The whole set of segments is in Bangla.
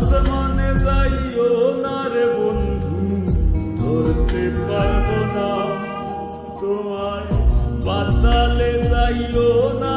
আসমানে যাইও না রে বন্ধু ধরতে পারব না। তোমার পাতালে যাইও না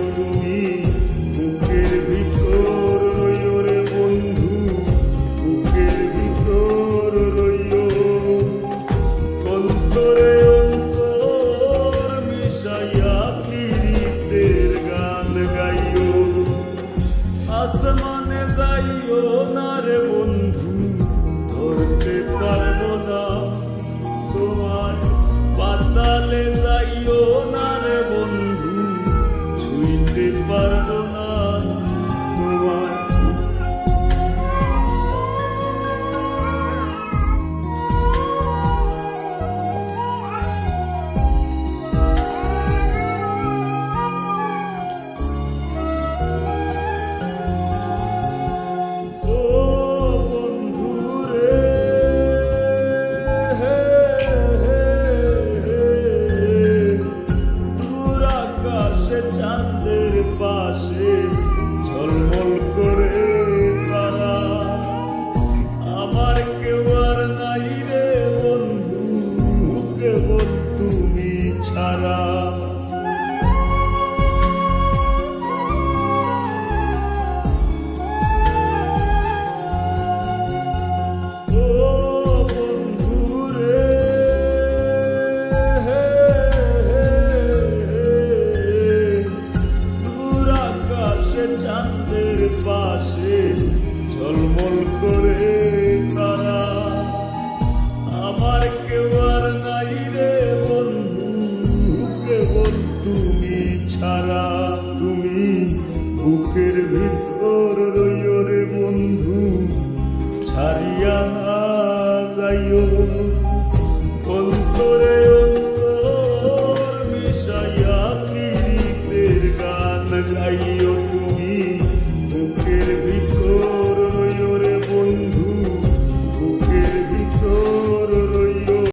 পাশে ঝলমল করে তারা। আমার কেউ আর নাই রে বন্ধু কেবল তুমি ছাড়া তুমি বুকের ভিতর রইয় রে বন্ধু, ছাড়িয়া না যাইও।